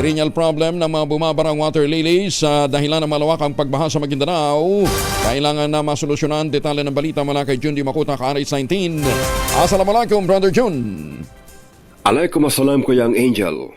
Perennial problem ng mga bumabarang water lilies sa dahilan ng malawakang pagbaha sa Maguindanao. Kailangan na masolusyonan detalye ng balita mula kay Jun Di Makuta, RH19. Assalamualaikum, Brother Jun. Alaykum assalam ko yang Angel.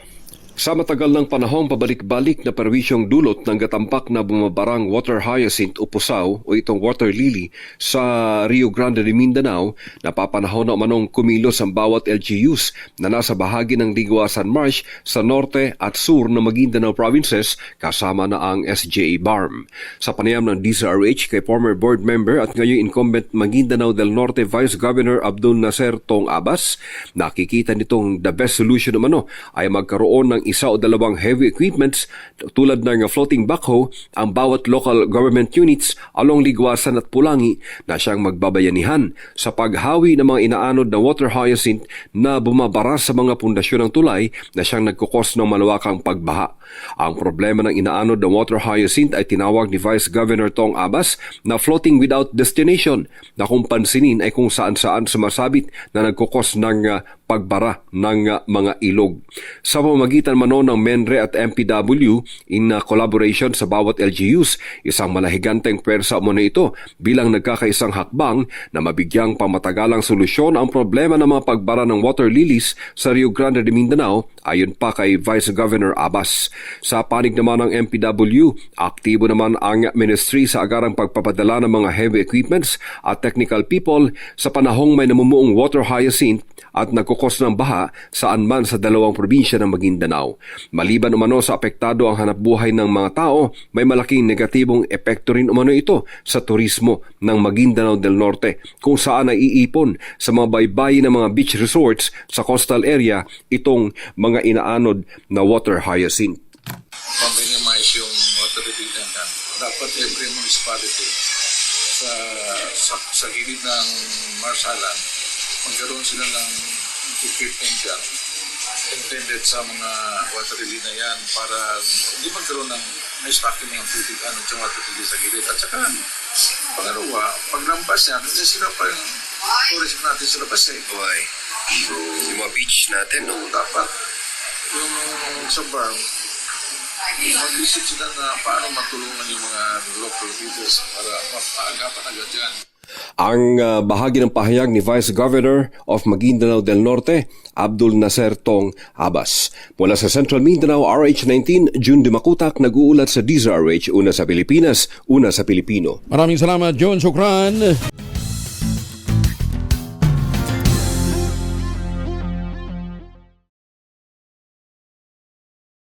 Sa matagal ng panahong pabalik-balik na perwisyong dulot ng gatampak na bumabarang water hyacinth o pusaw o itong water lily sa Rio Grande de Mindanao, napapanahon na umanong kumilos ang bawat LGUs na nasa bahagi ng Liguasan Marsh sa norte at sur ng Maguindanao provinces kasama na ang SJA BARM. Sa panayam ng DZRH kay former board member at ngayon incumbent Maguindanao del Norte Vice Governor Abdul Nasser Tong Abbas, nakikita nitong the best solution umano ay magkaroon ng isa o dalawang heavy equipments tulad ng floating backhoe ang bawat local government units along Ligwasan at Pulangi na siyang magbabayanihan sa paghawi ng mga inaanod na water hyacinth na bumabara sa mga pundasyon ng tulay na siyang nagkukos ng malawakang pagbaha. Ang problema ng inaanod na water hyacinth ay tinawag ni Vice Governor Tong Abbas na floating without destination na kung pansinin ay kung saan-saan sumasabit na nagkukos ng uh, pagbara ng uh, mga ilog. Sa pamamagitan mano ng MENRE at MPW in uh, collaboration sa bawat LGUs, isang malahiganteng pwersa mo na ito bilang nagkakaisang hakbang na mabigyang pamatagalang solusyon ang problema ng mga pagbara ng water lilies sa Rio Grande de Mindanao ayon pa kay Vice Governor Abbas. Sa panig naman ng MPW, aktibo naman ang ministry sa agarang pagpapadala ng mga heavy equipments at technical people sa panahong may namumuong water hyacinth at nagkukos ng baha saan man sa dalawang probinsya ng Maguindanao. Maliban umano sa apektado ang hanapbuhay ng mga tao, may malaking negatibong epekto rin umano ito sa turismo ng Maguindanao del Norte kung saan ay iipon sa mga baybayin ng mga beach resorts sa coastal area itong mga inaanod na water hyacinth. pang-minimize yung water redundancy. Dapat every municipality sa, sa, sa gilid ng marsalan, magkaroon sila ng equipment dyan intended sa mga water lily na yan para hindi magkaroon ng may stocking ng tubig ano yung water lily sa gilid. At saka, pangalawa, paglampas yan, hindi sila pa yung tourism natin sa labas eh. Why? Yung mga beach natin, no? dapat yung sa bar, mag-visit sila na paano matulungan yung mga local leaders para mapaagapan agad yan. Ang uh, bahagi ng pahayag ni Vice Governor of Maguindanao del Norte, Abdul Nasser Tong Abbas. Mula sa Central Mindanao, RH19, June Dimakutak, nag-uulat sa DZRH, una sa Pilipinas, una sa Pilipino. Maraming salamat, John Sukran.